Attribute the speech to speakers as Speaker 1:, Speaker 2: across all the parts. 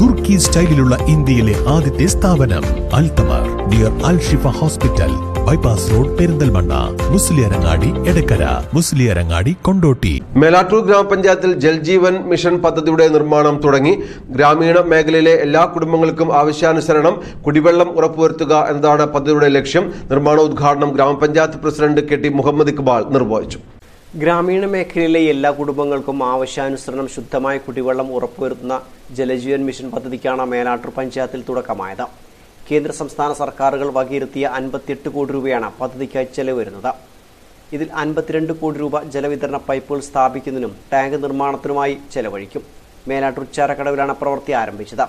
Speaker 1: തുർക്കി സ്റ്റൈലിലുള്ള ഇന്ത്യയിലെ ആദ്യത്തെ സ്ഥാപനം അൽതമർ dear Al Shifa hospital bypass road Perinthalmanna Musliyarangadi Edakkara Musliyarangadi Kondotty.
Speaker 2: Melattur ഗ്രാമപഞ്ചായത്തിൽ ജൽജീവൻ മിഷൻ പദ്ധതിയുടെ നിർമ്മാണം തുടങ്ങി. ഗ്രാമീണ മേഖലയിലെ എല്ലാ കുടുംബങ്ങൾക്കും ആവശ്യാനുസരണം കുടിവെള്ളം ഉറപ്പുവരുത്തുക എന്നതാണ് പദ്ധതിയുടെ ലക്ഷ്യം. നിർമ്മാണ ഉദ്ഘാടനം ഗ്രാമപഞ്ചായത്ത് president K T Muhammad Iqbal നിർവഹിച്ചു.
Speaker 3: ഗ്രാമീണ മേഖലയിലെ എല്ലാ കുടുംബങ്ങൾക്കും ആവശ്യാനുസരണം ശുദ്ധമായ കുടിവെള്ളം ഉറപ്പുവരുത്തുന്ന ജലജീവൻ മിഷൻ പദ്ധതിക്കാണ് മേലാട്ടൂർ പഞ്ചായത്തിൽ തുടക്കമായത്. കേന്ദ്ര സംസ്ഥാന സർക്കാരുകൾ വകയിരുത്തിയ അൻപത്തിയെട്ട് കോടി രൂപയാണ് പദ്ധതിക്കായി ചെലവ് വരുന്നത്. ഇതിൽ അൻപത്തിരണ്ട് കോടി രൂപ ജലവിതരണ പൈപ്പുകൾ സ്ഥാപിക്കുന്നതിനും ടാങ്ക് നിർമ്മാണത്തിനുമായി ചെലവഴിക്കും. മേലാട്ടൂർ ചാരക്കടവിലാണ് പ്രവൃത്തി ആരംഭിച്ചത്.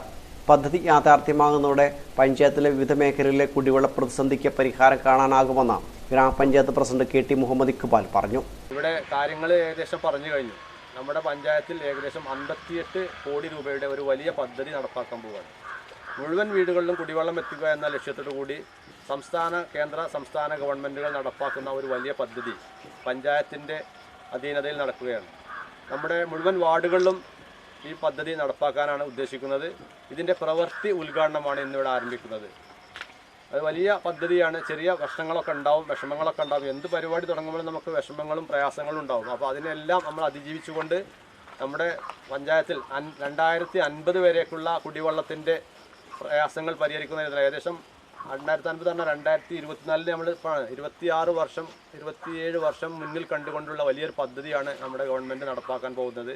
Speaker 3: പദ്ധതി യാഥാർത്ഥ്യമാകുന്നതോടെ പഞ്ചായത്തിലെ വിവിധ മേഖലയിലെ കുടിവെള്ള പ്രതിസന്ധിക്ക് പരിഹാരം കാണാനാകുമെന്ന് ഗ്രാമപഞ്ചായത്ത് president K T Muhammad Iqbal പറഞ്ഞു.
Speaker 4: ഇവിടെ കാര്യങ്ങൾ ഏകദേശം പറഞ്ഞു കഴിഞ്ഞു. നമ്മുടെ പഞ്ചായത്തിൽ ഏകദേശം അൻപത്തിയെട്ട് കോടി രൂപയുടെ ഒരു വലിയ പദ്ധതി നടപ്പാക്കാൻ പോവുകയാണ് മുഴുവൻ വീടുകളിലും കുടിവെള്ളം എത്തിക്കുക എന്ന ലക്ഷ്യത്തോടു കൂടി സംസ്ഥാന കേന്ദ്ര സംസ്ഥാന ഗവൺമെന്റുകൾ നടപ്പാക്കുന്ന ഒരു വലിയ പദ്ധതി പഞ്ചായത്തിന്റെ അധീനതയിൽ നടക്കുകയാണ്. നമ്മുടെ മുഴുവൻ വാർഡുകളിലും ഈ പദ്ധതി നടപ്പാക്കാനാണ് ഉദ്ദേശിക്കുന്നത്. ഇതിന്റെ പ്രവൃത്തി ഉദ്ഘാടനമാണ് ഇന്നിവിടെ ആരംഭിക്കുന്നത്. അത് വലിയ പദ്ധതിയാണ്. ചെറിയ പ്രശ്നങ്ങളൊക്കെ ഉണ്ടാവും വിഷമങ്ങളൊക്കെ ഉണ്ടാവും. എന്ത് പരിപാടി തുടങ്ങുമ്പോഴും നമുക്ക് വിഷമങ്ങളും പ്രയാസങ്ങളും ഉണ്ടാവും. അപ്പോൾ അതിനെല്ലാം നമ്മൾ അതിജീവിച്ചുകൊണ്ട് നമ്മുടെ പഞ്ചായത്തിൽ രണ്ടായിരത്തി അൻപത് വരേക്കുള്ള കുടിവെള്ളത്തിന്റെ പ്രയാസങ്ങൾ പരിഹരിക്കുന്നതിന് ഏകദേശം രണ്ടായിരത്തി അൻപത് പറഞ്ഞാൽ രണ്ടായിരത്തി ഇരുപത്തിനാലിന് നമ്മൾ ഇരുപത്തിയാറ് വർഷം ഇരുപത്തിയേഴ് വർഷം മുന്നിൽ കണ്ടുകൊണ്ടുള്ള വലിയൊരു പദ്ധതിയാണ് നമ്മുടെ ഗവൺമെന്റ് നടപ്പാക്കാൻ പോകുന്നത്.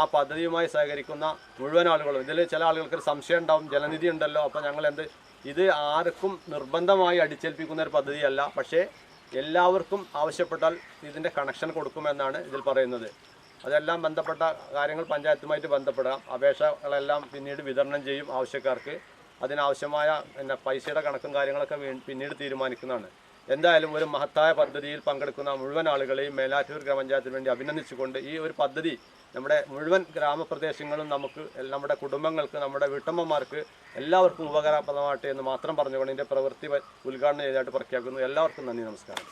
Speaker 4: ആ പദ്ധതിയുമായി സഹകരിക്കുന്ന മുഴുവൻ ആളുകളും ഇതിൽ ചില ആളുകൾക്ക് സംശയം ഉണ്ടാവും ജലനിധി ഉണ്ടല്ലോ അപ്പോൾ ഞങ്ങൾ എന്ത് ഇത് ആർക്കും നിർബന്ധമായി അടിച്ചേൽപ്പിക്കുന്ന ഒരു പദ്ധതിയല്ല. പക്ഷേ എല്ലാവർക്കും ആവശ്യപ്പെട്ടാൽ ഇതിന്റെ കണക്ഷൻ കൊടുക്കുമെന്നാണ് ഇതിൽ പറയുന്നത്. അതെല്ലാം ബന്ധപ്പെട്ട കാര്യങ്ങൾ പഞ്ചായത്തുമായിട്ട് ബന്ധപ്പെടാം. അപേക്ഷകളെല്ലാം പിന്നീട് വിതരണം ചെയ്യും ആവശ്യക്കാർക്ക്. അതിനാവശ്യമായ പിന്നെ പൈസയുടെ കണക്കും കാര്യങ്ങളൊക്കെ പിന്നീട് തീരുമാനിക്കുന്നതാണ്. എന്തായാലും ഒരു മഹത്തായ പദ്ധതിയിൽ പങ്കെടുക്കുന്ന മുഴുവൻ ആളുകളെയും മേലാറ്റൂർ ഗ്രാമപഞ്ചായത്തിന് വേണ്ടി അഭിനന്ദിച്ചുകൊണ്ട് ഈ ഒരു പദ്ധതി നമ്മുടെ മുഴുവൻ ഗ്രാമപ്രദേശങ്ങളും നമുക്ക് നമ്മുടെ കുടുംബങ്ങൾക്ക് നമ്മുടെ വീട്ടമ്മമാർക്ക് എല്ലാവർക്കും ഉപകാരപ്രദമാകട്ടെ എന്ന് മാത്രം പറഞ്ഞുകൊണ്ട് ഇതിന്റെ പ്രവൃത്തി ഉദ്ഘാടനം ചെയ്തതായിട്ട് പ്രഖ്യാപിക്കുന്നു. എല്ലാവർക്കും നന്ദി നമസ്കാരം.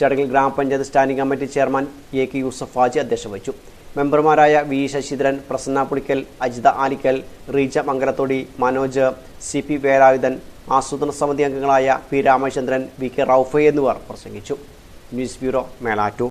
Speaker 3: ചടങ്ങിൽ ഗ്രാമപഞ്ചായത്ത് standing committee chairman A K Yusuf Haji അധ്യക്ഷത വഹിച്ചു. മെമ്പർമാരായ V Sasidharan Prasanna Pulikkal Ajitha Alikkal Reeja Mangalathodi Manoj C P Velayudhan ആസൂത്രണ സമിതി അംഗങ്ങളായ P Ramachandran V K Raufa എന്നിവർ പ്രസംഗിച്ചു. News bureau Melattur.